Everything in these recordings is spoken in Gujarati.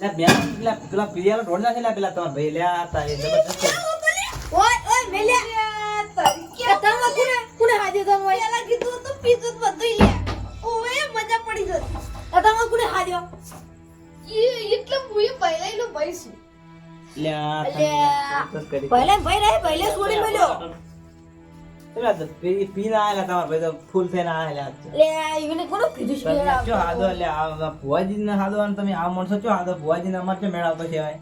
પેલા પીરિયાલો ઢોળ નાખે લે પેલા તમારા ભાઈ લે આ તા એ જબરદસ્ત ઓય ઓય મેલ્યા. કે તમે કોને કોને હાજે તમે? ઓય એલા કીધું તો પીધું તો બધું લે. ઓય મજા પડી ગઈ આ તમે કોને હાજ્યો? એટલે મુએ પહેલા લો. પહેલે ભાઈ રહે પહેલે છોડી મેલ્યો. પેલા તો પી આયેલા તમારા ભાઈ તો ફૂલ થઈને આયેલા લે ઈવને કોનો કીધું છે તમે હાદો લે આ ભુવાજી ને હાદો અને તમે આ માણસો ચો હાદો ભુવાજી ને અમાર ચો મેળ છે ભાઈ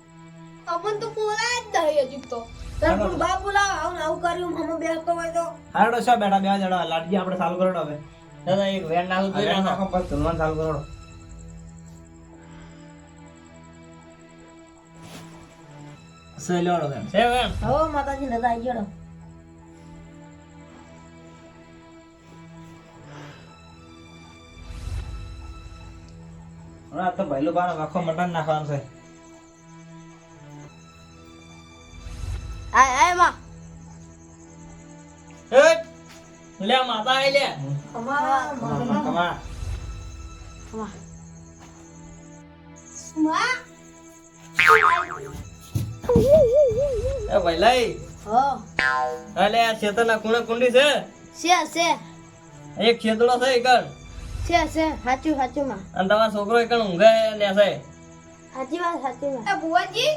અમન તો બોલાય જ નહીં હજી તો તને બાપ બોલાવ આવું આવું કર્યું હમ બેસતો હોય તો હારડો છો બેઠા બે જણા લાડજી આપણે ચાલુ કરો હવે દાદા એક વેણ નાખું તો નાખો પછી ધૂનવાનું ચાલુ કરો સહેલો બેન છે વેણ હવે માતાજી દાદા આવી ગયો આ તો ભાઈલો બાનો આખો મટન નાખવાનું છે. આય આયમાં હેટ! લે માતા આઈ લે. અમારા કમા કમા એ ભાઈ હો. અલે આ ખેતરના ખૂણે કુંડી છે. છે છે. એક ખેતડો છે એકણ છે છે સાચું સાચું માં અને તમારો છોકરો એકણ ઊંઘે છે? સાચી વાત સાચી વાત આ બુવાજી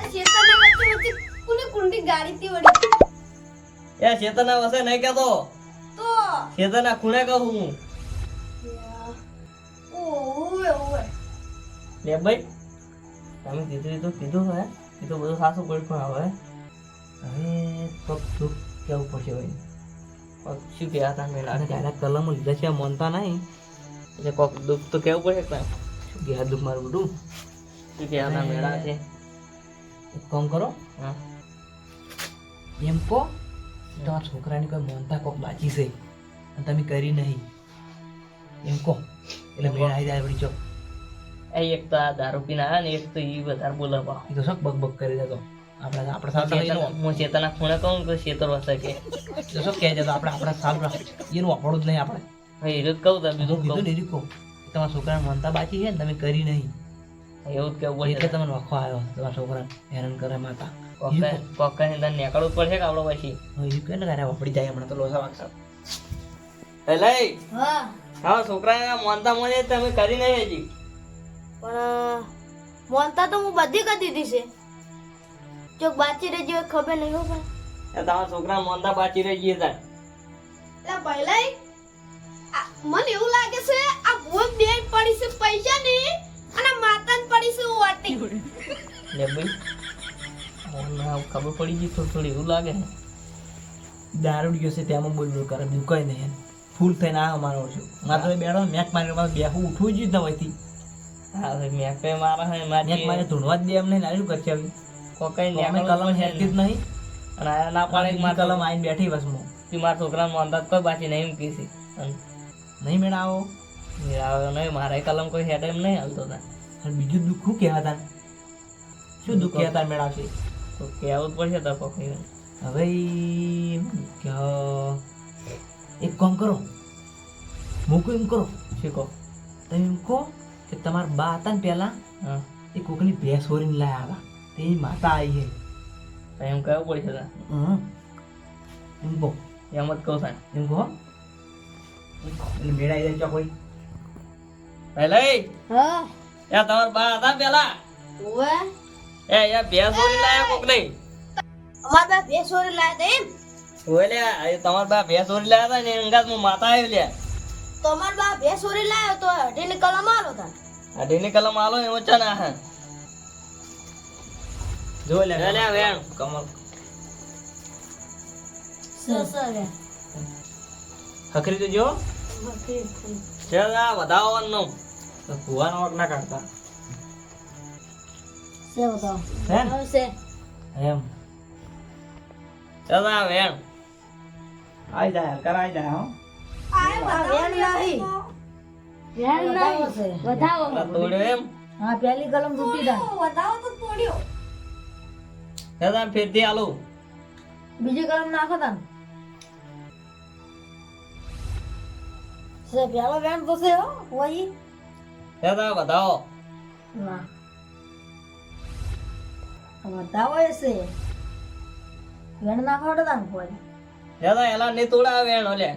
આ શેતાના વચ્ચે વચ્ચે કોને કુંડી ગાડી તી વળી? એ ખેતરના વસે નહીં કેતો તો? ખૂણે કહું હું. ઓવે ઓવે લે ભાઈ તમે કીધું તો કીધું હે એ તો બધું સાસુ કોઈ પણ હવે હવે તો કેવું પડશે ભાઈ. શું કહેવા હતા મેં લાગે કલમ લીધા છે માનતા નહીં. એટલે કોક દુઃખ તો કેવું પડે કે શું કહેવા દુઃખ મારું બધું? શું કહેવા હતા મેળા છે? એક કામ કરો. હા. એમ કહો તમારા છોકરાની કોઈ મોનતા કોક બાજી છે અને તમે કરી નહીં. એમ કહો. એટલે મેળા આવી જાય વળી ચો એ એક તો આ દારૂ પીને આવ્યા ને એક તો એ વધારે બોલાવવા. એ તો શક બગ બગ કરી દેતો. આપણે આપણે સાથે હું ચેતના ખૂણે કહું કે ખેતર વસે કે? શું કહે છે તો આપણે આપણા રાખ એનું આપણું જ નહીં આપણે. ભાઈ એ જ કહું તો બીજું બીજું કીધું કહું. કહો. તમારા છોકરાને મનતા બાકી છે ને તમે કરી નહીં. એવું જ કેવું એટલે પડશે તમને વખો આવ્યો તમારા છોકરા હેરાન કરે માતા. કોકા કોકા ને ત્યાં નીકળવું પડશે કે આપણો પછી એ કહે ને કારે વાપરી જાય હમણાં તો લોસા વાગશે. એટલે હા. હા છોકરાને મનતા મને તમે કરી નહીં હજી. પણ મનતા તો હું બધી કરી દીધી છે. જો બાચી રહેજો ખબર નહીં હો એ તમારા છોકરા મોંદા બાચી રહી ગયા હતા એટલે પહેલા મને એવું લાગે છે આ ભૂલ બે પડી છે પૈસા ની અને માતાન પડી છે વાટી. લે ભાઈ મને ખબર પડી ગઈ થોડી થોડી એવું લાગે દારૂ દારૂડિયો છે તેમાં બોલ બોલ કરે બીજું કઈ નહીં ફૂલ થઈને આ મારો છું. મારે તો બેડો મેક મારી પાસે બેહું ઉઠવું જ ન હોયથી હા મેક મેં કઈ મારા મેક મારે મારી ધૂણવા જ દે એમ નહીં શું કરશે કોકાઈ તો કલમ હેરતી જ નહીં. અને આ ના પાડે મારી કલમ આવીને બેઠી બસ હું. કે મારા છોકરાનો અંદાજ કોઈ બાચી નહીં એમ કીધી નહીં મેળાવો? મેળાવો નહીં મારા કલમ કોઈ હેડ એમ નહીં હાલતો તા અને બીજું દુઃખ શું કહેવા તા શું દુઃખ કહેવા તા મેળાવશે તો કહેવું જ પડશે તો કોકાઈ હવે એક કામ કરો. મૂકો એમ કરો. શીખો તમે એમ કહો કે તમારા બા હતા ને પહેલાં એ કોકની ભેંસ હોરીને લાયા હતા તેની માતા આવી છે એમ કહેવું પડશે તા હમ. એમ કહો એમ જ કહું સાહેબ એમ કહો એટલે મેળાઈ જાય ચોકડી પહેલા હા એ તમારા બા હતા પેલા ઓવે એ યા બે સોરી લાયા કોક નહીં અમાર બા બે સોરી લાયા તા એમ ઓય લે આ તમાર બા ભેંસ સોરી લાયા હતા ને અંગાતમાં માતા આવી લે તમાર બા બે સોરી લાયો તો હટીને કલમ આલો તા અઢીની કલમ આલો એમ છે ને હા જો લે લે વેણ. કમલ. સસરે હખરી તો જો. છે આ ભુવાનો વખ ના કાઢતા. સે બતાવો હે સે એમ. છે વેણ. આવી જાય કરાઈ જાય હો. આ વેણ નહીં. વેણ નહીં. વધાવો તોડ્યો એમ. હા પહેલી કલમ તૂટી જાય. વધાવો તો તોડ્યો. આ ફેરથી આલો બીજી કલમ નાખો તા સે પેલો વેણ તો છે હો વહી. દાદા બતાવો વધાવો. ના બતાવો એસે છે. વેણ ના ખાવડે તાન કોઈ. દાદા એલા ને તોડા વેણ ઓલે.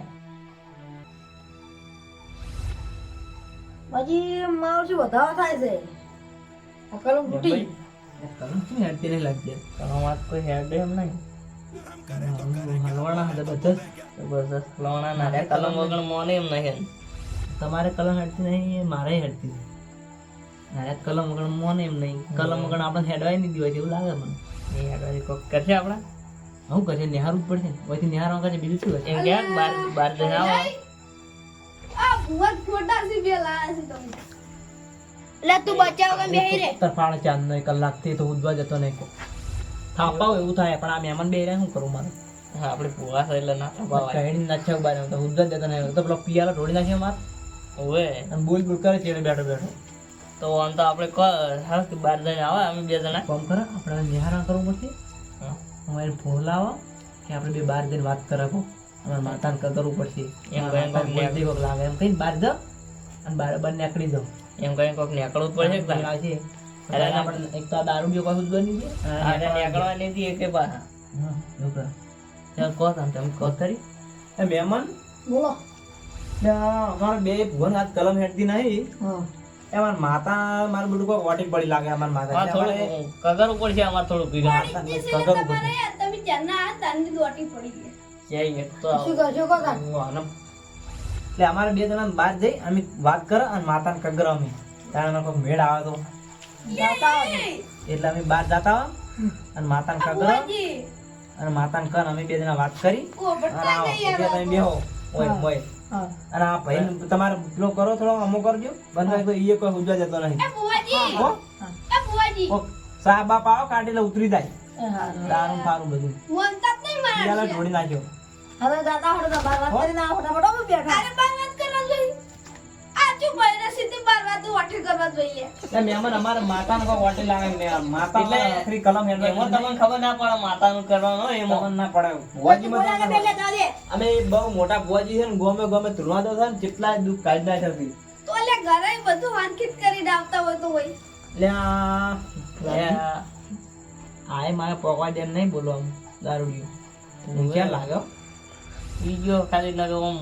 પછી મારું શું બતાવો થાય છે? કલમ તૂટી કલમ શું હેડતી નહીં લાગતી કલમ કોઈ હેડ એમ નહીં. હલવાના હતા બધા. જબરદસ્ત હલવાના ના કલમ વગર મોને એમ નહીં તમારે કલમ હેડતી નહીં મારે હેડતી નહીં. મારે કલમ વગર મોને એમ નહીં. કલમ વગર આપણે હેડવાય નહીં દીવાય એવું લાગે મને. એ હેડવાય કોક કરશે આપડા હું કરશે? નિહારવું જ પડશે. પછી નિહારવા કરશે બીજું શું કરશે? એમ કે બાર બાર આવો. આ ભુવન ખોટા સી બેલા છે તમે. એટલે તું બચાવ કે બેહી રે. તરફાળ ચાંદ નો કલાકથી તો ઉદવા જતો નહીં થાપાવ એવું થાય પણ આ મહેમાન બે શું કરું મારે? હા આપણે ભૂવા છે એટલે ના થવાય ના નાખ્યા બારે તો ઉદવા જતો નહીં. તો પેલો પિયાલો ઢોળી નાખ્યો માર. ઓવે. અને બોલ બોલ કરે છે બેઠો બેઠો. તો આમ તો આપણે કો હાલ કે બાર જઈને આવે અમે બે જણા? કોમ કરો આપણે નિહારણ કરવું પડશે. હા. એને ફોન લાવો કે આપણે બે બાર જઈને વાત કરાવો. અમારે માતાને કરવું પડશે. એમ બાર લાગે એમ કહીને બહાર જાઓ અને બાર બાર નીકળી જાઓ એમ કરીને કોક નીકળવું પડે પડશે કે તારે? અરે આપણે એક તો દારૂ બી કોઈ બની છે આને નીકળવા નહીં એક પાછા. હા કહો તમે તમે કહો. કરી એ મહેમાન બોલો. અમારે બે ભુવન હાથ કલમ હેઠતી નહીં. હા. એ મારા માતા મારું બધું કોઈ વાટી પડી લાગે અમાર માતા. થોડું ઉપર છે અમાર થોડું પીગા કગરવું ઉપર તમે આ તારની દોટી પડી છે. જય એક તો શું કરશો કો તાન હું આનમ. એટલે અમારે બે જણા બહાર જઈ અમે વાત કર અને માતાને કગર અમે અમે કોઈ મેળ આવે તો? એટલે અમે બહાર જતા અને માતાને કગર અને માતાને કર અમે બે જણા વાત કરી. અને તમે બેહો. ઓય મોય અને આ ભાઈ તમારે પેલો કરો થોડો અમો કરજો. બંધ તો ઈએ કોઈ ઉજવા જતો નહીં. સાહેબ બાપ આવો કાઢી લે ઉતરી જાય. દારૂ ફારું બધું. ઢોળી નાખ્યો. હવે દાદા હોડે તો બાર વાત કરીને આ ફટાફટ અમે બેઠા એટલે મહેમાન અમારે માતાને કોઈ વાટી લાવે ને માતા એટલે આખરી કલમ હેડવા એમાં તમને ખબર ના પડે માતાનું કરવાનું એમાં. તમને ના પડે. ભુવાજીમાં માં અમે બહુ મોટા ભુવાજી છે ને ગોમે ગોમે ધ્રુવા દો છે ને કેટલા દુઃખ કાઢના થતી તો એટલે ઘરે બધું વાનકીત કરીને આવતા હોય તો હોય. એટલે આ એ મારે પોકવા દેમ નહીં બોલવાનું દારૂડિયું. હું ક્યાં લાગ્યો? બીજો ખાલી લાગે ઓમ.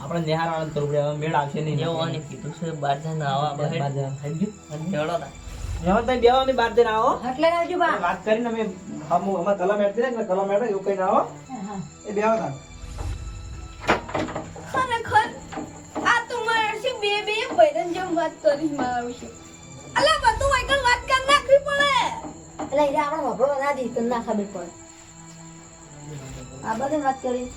આપણે નિહાર આનંદ કરવું પડે હવે મેળ આવશે નહીં. એવું આને કીધું છે બાર આવા જણા થઈ ગયું. હેડો તા. મહેમાન તમે અમે બાર જઈને આવો. એટલે આવજો બા. વાત કરીને અમે હમ અમારે કલમ હેડતી ને એટલે કલમ હેડે એવું કહીને આવો. એ બેવા તા ખરેખર આ તો મારે છે બે બે ભૈરન જેમ વાત કરી મારું છે અલા બધું આગળ વાત કર નાખવી પડે. એટલે એ આપણે વપરો ના દી તને ના ખબર પડે. આ બધી વાત કરી.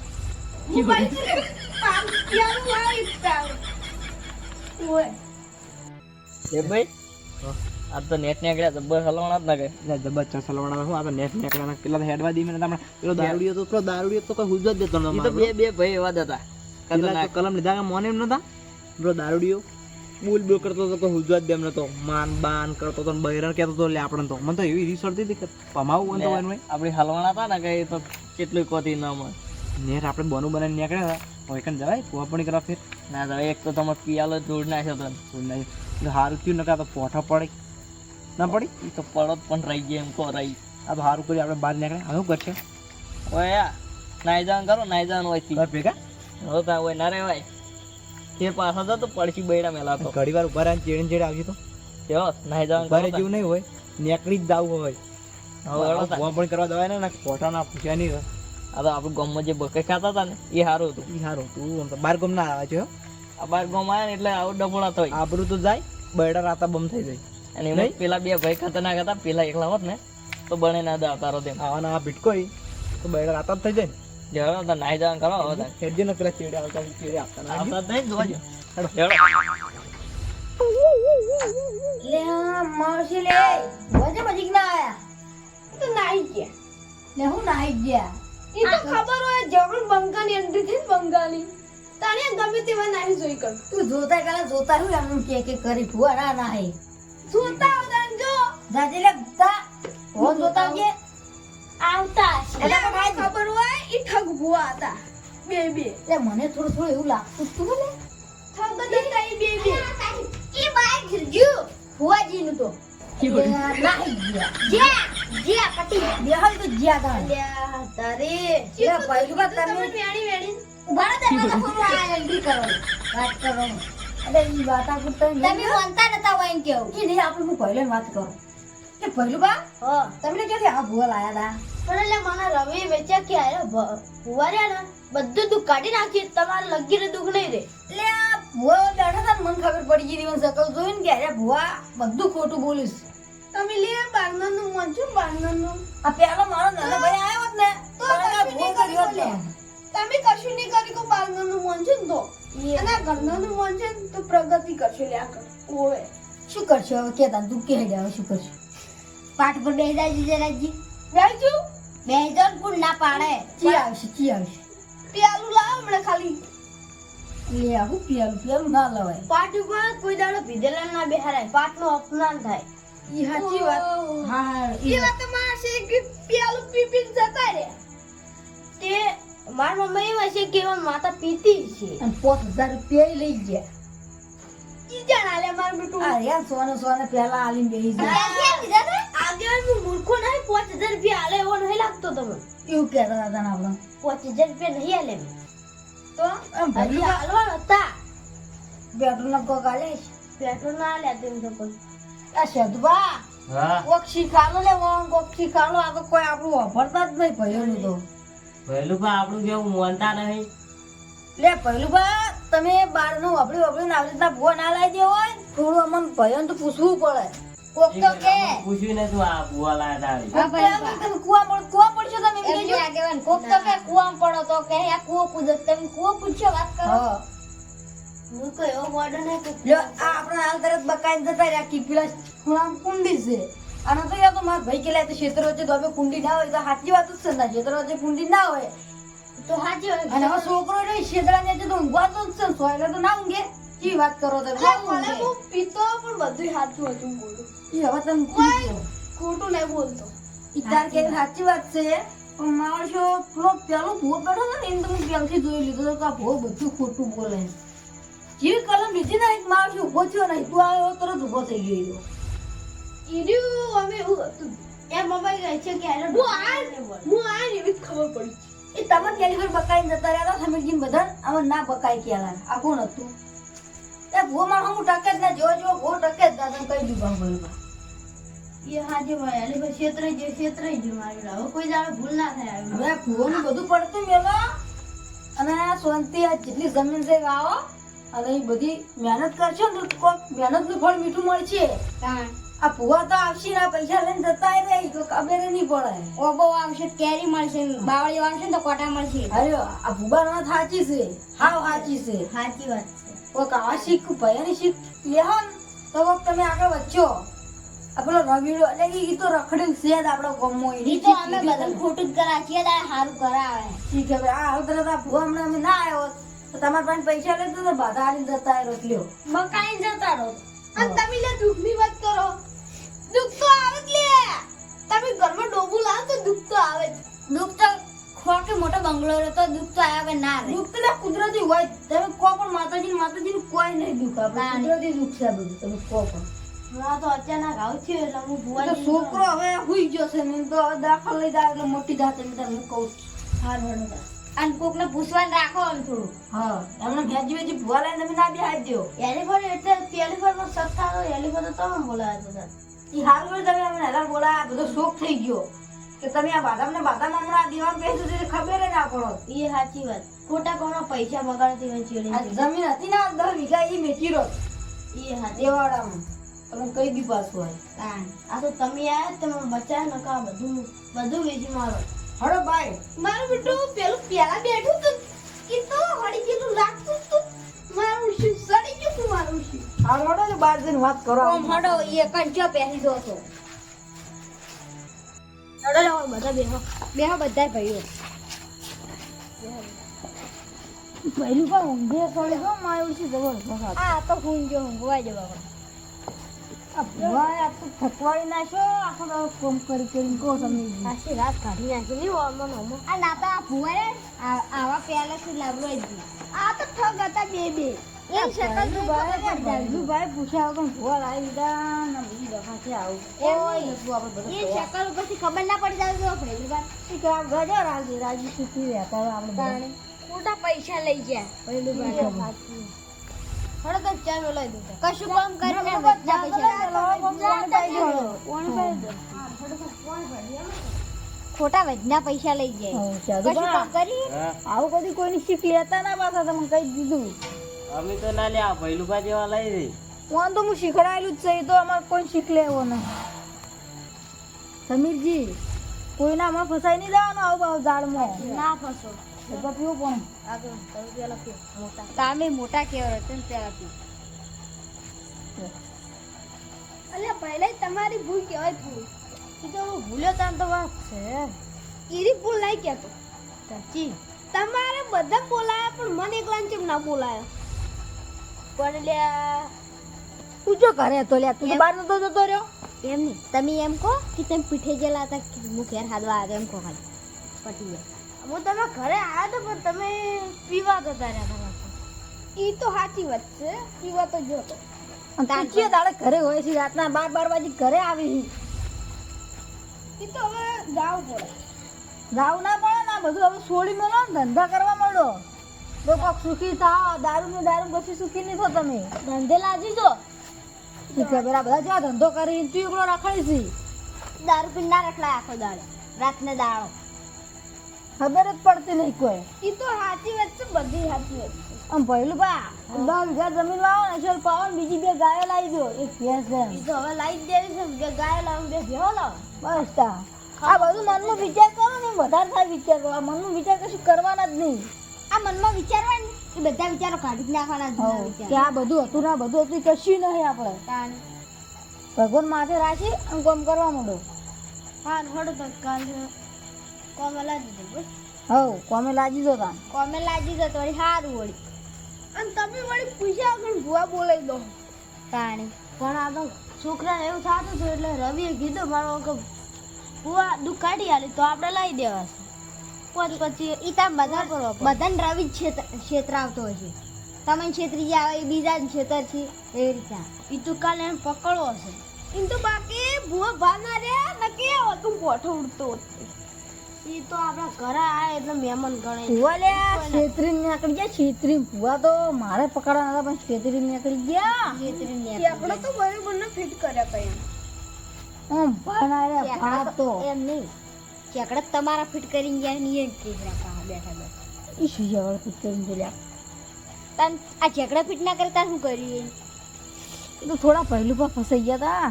એ ભાઈ આ તો નેટ નીકળ્યા જબ્બર હલવાના જ ના કે જબરજસ્ત હલવાના હું આ તો નેટ નીકળ્યા પેલા હેડવા દી મને તમને પેલો દારૂડિયો તો પેલો દારૂડિયો તો કોઈ હુજત દેતો નતો તો બે બે ભાઈ એવા જ હતા કલમ લીધા કે મોને એમ નતા પેલો દારૂડિયો બોલ બોલ કરતો તો કોઈ હુજવા જ દેમ નતો માન બાન કરતો તો બૈરણ કહેતો તો લે આપણને તો મને તો એવી રીસ હતી કે પમાવું ને ભાઈ હલવાના હતા ને કે એ તો કેટલું કોતી ના મળે નેટ આપણે બોનું બનાવીને નીકળ્યા હતા. હવે કન જવાય? પણ કરવા ફેર. ના જવાય એક તો તમે પિયાલો જોડ નાખ્યો તો. ધૂળ એટલે હારું થયું નકા તો પોઠા પડી. ના પડી? એ તો પડત પણ રહી ગયા એમ કો રહી. આ તો સારું કરી આપણે બહાર નીકળ્યા. હવે શું કરશે? ઓય નાઈ જવાનું કરો નાઈ જવાનું હોયથી ભેગા? હવે તા હોય ના રેવાય તે પાછા જતો પડશી બૈડા મેલા તો. ઘડી વાર ઊભા રહીને ચેડે ચેડે આવશે તો. કેવો નાઈ જવાનું કરો જેવું નહીં હોય. નીકળી જ જવું હોય. હવે પણ કરવા દવાય ને ના પોઠા ના પૂછ્યા નહીં આ તો આપણું ગામમાં જે બકે ખાતા હતા ને એ સારું હતું. એ સારું હતું આમ તો. બાર ગમ ના આવે છે? આ બાર ગામ આવે ને એટલે આવું ડબોળા થાય આપણું તો જાય બૈડા રાતા બમ થઈ જાય. અને એમાં પેલા બે ભાઈ ખતરનાક હતા પેલા એકલા હોત ને તો બને ના દા તારો તેમ આવા ના ભીટકોઈ તો બૈડા રાતા થઈ જાય ને. જે હેડો નાઈ જવાનું કરો હવે તા. હેડજે ને પેલા ચેડે આવતા ચેડે આપતા ના. આવતા નહીં જોજો લે આ લે. વજે મજીક ના આયા. તો નાઈ ગયા. લે હું નાઈ ગયા? એ તો ખબર હોય જરૂર બંગાની એન્ટ્રી થી બંગાની તારે ગમે તેવા નાઈ જોઈ કર. તું જોતા કાલે જોતા હું એમ કે કે કરી ફુવા ના હે જોતા આવતા જો. જાજે લે તા. હો જોતા કે? આવતા એટલે મને ખબર હોય ઈ ઠગ ભુવા હતા. બે બે. એટલે મને થોડું થોડું એવું લાગતું તું લે ઠગ હતા ઈ બે બે. ઈ બાઈક ગયું. ફુવાજી નું તો નાહી ગયા. જ્યા? તો જ્યાં તા. અલ્યા તારે. લે, પહેલું વાર તમે- વેણી વેણી ઊભા રહો, ખોલો, આ એન્ટ્રી કરો. વાત કરો. અરે ઈ વાત આ તમે માનતા નતા હોય એમ કેવું ઈ નહીં, આપણે હું પહેલે વાત કરું. કે પહેલું બા હો. તમને ક્યાંથી આ ભૂવા લાયા તા? પણ એટલે મને રવિ વેચ્યા કે આરે ભુવાર્યા ને બધું દુઃખ કાઢી નાખી તમારે લગીને દુઃખ નહીં રે. એટલે આ ભુવા બેઠા હતા મને ખબર પડી ગઈ જોઈ ને જોઈને કે અરે ભુવા બધું ખોટું બોલીશ. તમે લે આ પેલો મારો નાનો ભાઈ આવ્યો હોત ને. તો કર્યો તમે કશું નહીં કરી કો બારનારનું મન ને તો. અને આ ઘરનાર છે ને તો પ્રગતિ કરશે લે આગળ ઓવે. શું કરશો હવે? કે તું કહે જાવ શું કરશો? પાઠ પર બેહી જાય જરાજી બેહજો બેહજો પણ ના પાડે. ચી આવશે ચી આવશે? પેલું લાવ હમણાં ખાલી. લે આવું પિયાલું પિયાલું ના લવાય. પાઠ ઉપર કોઈ દાડો પીધેલા ના બેહારાય. પાઠનું અપમાન થાય. ઈ સાચી વાત. હા હા ઈ વાત. માં છે કે પેલું પીપીન જતા રે. તે માર મમ્મી એમ હશે કે માતા પીતી છે. અને પોત હજાર રૂપિયા લઈ ગયા. ઈ જાણ આલે માર બેટું. આ યાર સોને સોને પહેલા આલીને બેહી ગયા આગળ હું મૂર્ખો નહીં પાંચ હજાર રૂપિયા આલે એવો નહીં લાગતો તમે એવું કહેતા હતા આપણે. પાંચ હજાર રૂપિયા નહીં આલે તો એમ ભલી હતા. પેટ્રોલ ના કોક પેટ્રોલ ના આલ્યા તેમ તો કોઈ. આ સદબા હા. કોક શીખાલો લે કોક શીખાલો આ તો કોઈ આપણું વાપરતા જ નહીં પહેલું તો. પહેલું પણ આપણું જેવું મોનતા નહીં. લે પહેલું બા તમે બારનું વાપરી વાપરીને આવી રીતના ભૂવા ના લાવી દે હોય થોડું અમને ભયોને તો પૂછવું પડે. કોક તો કે. પૂછ્યું ને તું આ ભૂવા લાવ્યા તમે કુવા પડ કુવા પડશો તમે એમ આગેવાન. કોક તો કે કુવા પડો તો કે આ કુવો કૂદો તમે કુવો પૂછ્યો વાત કરો. હા હું તો એવો મોડો નહીં લ્યો, આ આપણે હાલ તરત બકાઈને જતા રહ્યા. કે ખૂણામાં કુંડી છે. અને તો યાર તો મારા ભાઈ કે તો ક્ષેત્ર વચ્ચે તો હવે કુંડી ના હોય તો સાચી વાત જ છે ને. ક્ષેત્ર વચ્ચે કુંડી ના હોય. તો હાજી હોય અને હવે છોકરો રહી શેતળા ને તો ઊંઘવા જ છે ને. સોયલે તો ના ઊંઘે. કી વાત કરો તમે? ના ઊંઘે. હું પીતો પણ બધું સાચું હતું બોલું. ઈ હવે તમે ખોટું નહીં બોલતો. કે સાચી વાત. છે. પણ માણસો પેલો પેલો ભૂવો બેઠો ને એને તો મેં પહેલથી જોઈ લીધો. હતો કે આ ભૂવો બધું ખોટું બોલે જેવી કલમ લીધી ના એક માણસ ઊભો થયો નહીં તું આવ્યો તરત ઊભો થઈ ગયો ઈડ્યું ઈર્યું અમે એ મમ્મી કહે છે કે અરે હું આ હું આ એવી જ ખબર પડી એ તમે ત્યાં ઘર બકાઈને જતા રહ્યા હતા સમીરજી બધા અમે ના બકાઈ ક્યાં આ કોણ હતું? એ ભો માણસ હું ટકે જ ના જો જો ભો ટકે જ ના તમે કઈ દીધું ભાઈ એ હાજી ભાઈ એટલે ભાઈ ક્ષેત્ર જે ક્ષેત્ર જ મારી હવે કોઈ જાણે ભૂલ ના થાય. હવે આ ભૂવોનું બધું પડતું મેલો. અને સોનતી શાંતિ આ જેટલી જમીન છે વાવો. અને એ બધી મહેનત કરશો ને તો મહેનતનું ફળ મીઠું મળશે. આ ભૂવા તો આવશે ને આ પૈસા લઈને જતા રહી તો ખબર નહીં પડે. ઓબો આવશે કેરી મળશે બાવળી આવશે ને તો કોટા મળશે. અરે આ ભૂબા વાત સાચી છે. હા સાચી છે. સાચી વાત છે. કોક આવા શીખ ભયાની શીખ લેહો તો કોક તમે આગળ વધશો. આપણો રવિડો એટલે એ તો રખડે છે જ ગમો એ તો અમે બધા ખોટું જ કરા છીએ સારું કરાવે. શીખ આ હાલ તરત આ ભૂવા હમણાં અમે ના આવ્યો તમારા પાસે પૈસા લેતો તો બાધા આલીને જતા રહ્યો લ્યો મકાઈ જતા રહો. અને તમે લે દુઃખની વાત કરો. દુઃખ તો આવે જ લે. તમે ઘરમાં ડોબું લાવો તો દુઃખ તો આવે જ. દુઃખ તો ખોટો મોટો બંગલો રહ્યો તો દુઃખ તો આવે ના રહે. દુઃખ તો કુદરતી હોય. તમે કો પણ માતાજી માતાજી કોઈ નહીં દુઃખ આપણે કુદરતી દુઃખ છે બધું. તમે કો પણ. હું તો અચાનક આવ છે એટલે હું ભુવા છોકરો હવે હુઈ ગયો છે. ને તો દાખલ લઈ જાય એટલે મોટી જાતે એમ તને કહું હાર વડો અને કોકને પૂછવાનું રાખો આમ થોડું. હા એમને ભેજી ભેજી ભૂવા લઈને તમે ના બેહાડી દો એલિફોન એટલે ટેલિફોનમાં સત્તા તો એલિફન્ટ તો તમે બોલાવ્યા હતા એ હાલ બોલ તમે અમને હેલા બોલાવ્યા બધો શોખ થઈ ગયો. કે તમે આ બાદામ ને બાદામ હમણાં દીવાન બેસું છે ખબર ના પડો. એ સાચી વાત. ખોટા કોનો પૈસા બગાડતી હોય ચીડી જમીન હતી ના દસ વીઘા એ મેચી રહો એ હા દેવાડામાં. તમે કઈ બી પાછું હોય. આ તો તમે આવ્યા તમે બચાવ નકા બધું બધું વેચી મારો. હળો ભાઈ. મારું બેટું પેલું પેલા બેઠું તું કે તો હળી જેટલું લાગતું તું મારું શું સડી ગયું તું મારું શું હાલ હળો ને બાર જઈને વાત કરો આમ. હળો એ કંચો પહેરી દો તો. હળો લો બધા બેહો. બેહો બધા ભાઈઓ. પહેલું પણ ઊંઘે પડે તો મારું છે જબર આ તો હું જો ઊંઘવા જવા થકવાડી નાખ્યો આખો દાડો કોમ કરી કરીને કહો તમે આખી રાત કાઢી નાખી નહીં ઓમો નોમો આ નાતા આ ભુવારે આવા પહેલેથી લાવલો જ આ તો ઠગ હતા બે બે એ શકલ તો પૂછ્યા વગર ભૂવા આવી દીધા ને બીજી દફા આવું આપણે એ શકલ ઉપરથી ખબર ના પડી જાય તો ફરેલી વાત ઠીક ગજો રાજી રાજી સુખી રહેતા આપણે ખોટા પૈસા લઈ. ગયા પહેલી હળો તો ચાલો લઈ દો. કશું કામ કરીને બધા પૈસા ખોટા વધના પૈસા લઈ જાય. કશું કામ કરી આવું કદી કોઈની શીખ લેતા ના પાછા તમે કહી દીધું. અમે તો ના લ્યા ભૈલુભા જેવા લઈ રહી. કોણ તો હું શીખડાયેલું જ છે એ તો અમારે કોઈ શીખ લેવો નહીં. સમીરજી કોઈના આમાં ફસાઈ નહીં જવાનું આવું આવું ઝાડમાં? ના ફસો. એટલે પીવો પણ. આગળ તમે પેલા મોટા. તમે મોટા કેવા હતા ને પેલા પીવો અલ્યા પહેલે તમારી ભૂલ કહેવાય ભૂલ. એ તો હું ભૂલ્યો તાન તો વાત છે. ઈરી ભૂલ નહીં કહેતો. સાચી. તમારે બધા બોલાયા પણ મને એકલા કેમ ના બોલાયા? પણ લ્યા તું જો ઘરે હતો લ્યા તું તો બહાર નતો જતો રહ્યો? એમ નહીં. તમે એમ કહો કે તમે પીઠે ગયેલા હતા કે હું ઘેર હાદવા આવ્યો એમ કહો ખાલી. પટી ગયા. હું તમે ઘરે આવ્યા તો પણ તમે પીવા જતા રહ્યા છો એ તો સાચી વાત છે. પીવા તો જો. તો અને દાડે ઘરે હોય છે? રાતના બાર બાર વાગે ઘરે આવી એ તો હવે જાવ પડે. જાવ ના પડે ને બધું. હવે છોડી મળો ને ધંધા કરવા માંડો. તો કોક સુખી થાવ દારૂ ને દારૂ પછી સુખી નહીં થો તમે. ધંધે લાજી જો. ખબર બધા જેવા ધંધો કરી તું એકલો રખડી છે. દારૂ પીને ના રખડાય આખો દાડો. રાતને દાડો. ખબર જ પડતી નહીં કોઈ. એ તો સાચી વાત છે બધી સાચી વાત છે. આમ ભયલું બા દસ વીઘા જમીન લાવો ને ચાલ પાવો બીજી બે ગાયો લાવી દો એક ભેંસ છે એ તો હવે લાવી દેવી છે ને બે ગાયો લાવું બે ભેહો લાવ બસ તા. આ બધું મનનો વિચાર કરો ને વધારે થાય વિચાર કરો. આ મનનો વિચાર કશું કરવાના જ નહીં. આ મનમાં વિચારવા એ બધા વિચારો કાઢી જ નાખવાના કે આ બધું હતું ને બધું હતું કશું નહીં આપણે. ભગવાન માથે રાખી અને કામ કરવા માંડો. હા થોડું કાલ કોમે લાગી દો હવ કોમે લાજી દો તાન. કોમે લાજી દો તો સારું વળી. અને તમે વળી પૂછ્યા વગર ભૂવા બોલાવી દો. તાણી પણ આ તો છોકરાને એવું થતું હતું એટલે રવિએ કીધું મારો કે ભૂવા દુઃખ કાઢી આલી તો આપણે લાવી દેવા છે પછી પછી એ તાર બધા બધાને રવિ જ આવતો છેતરાવતો હોય છે. તમે છેતરી જે આવે એ બીજા જ છેતર છે. એ રીતના એ તો કાલે એને પકડવો હશે. એમ તો બાકી ભૂવા ભાના રે નકી હતું કોઠો ઉડતો એ તો આપણા ઘરે આયા એટલે મહેમાન ગણે ભુવા છેતરી નીકળી ગયા? છેતરી ભુવા તો મારે પકડવાના હતા પણ છેતરી નીકળી ગયા? આપણે તો બરોબર ને ફિટ કર્યા પૈયા આમ ભાના રે ભાત તો એમ નહીં. ચેકડા તમારા ફિટ કરીને ગયા ને એ જ રાખા બેઠા બેઠા. ઈ શું બોલ્યા આ ચેકડા ફિટ ના કરે તાર શું કર્યું એ તો થોડા પહેલું પર ફસાઈ ગયા તા.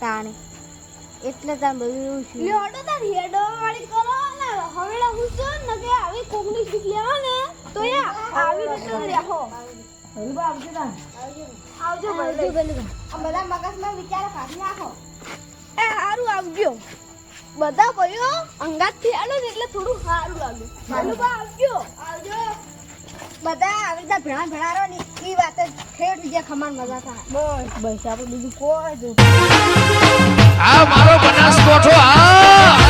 તાણે. એટલે તાર બધું છું. છે લેડો તાર હેડો વાળી કરો ને. હવે હું છો ને કે આવી કોકની શીખ લેવા ને તો યા આવી રીતે લેહો પહેલું પર આવશે તા આવજો પેલું આ બધા મગજમાં વિચાર કાઢી નાખો. એ સારું આવજો. બધા ભાઈઓ અંગાતથી આલો ને એટલે થોડું સારું લાગ્યું ચાલુ બા આવજો. આવજો. બધા આવી રીતે ભણા ભણારો ને એ વાત જ ખેડ બીજા ખમાન મજા થાય. બસ બસ આપણે બીજું કોઈ જ આ મારો બનાસકોઠો, આ!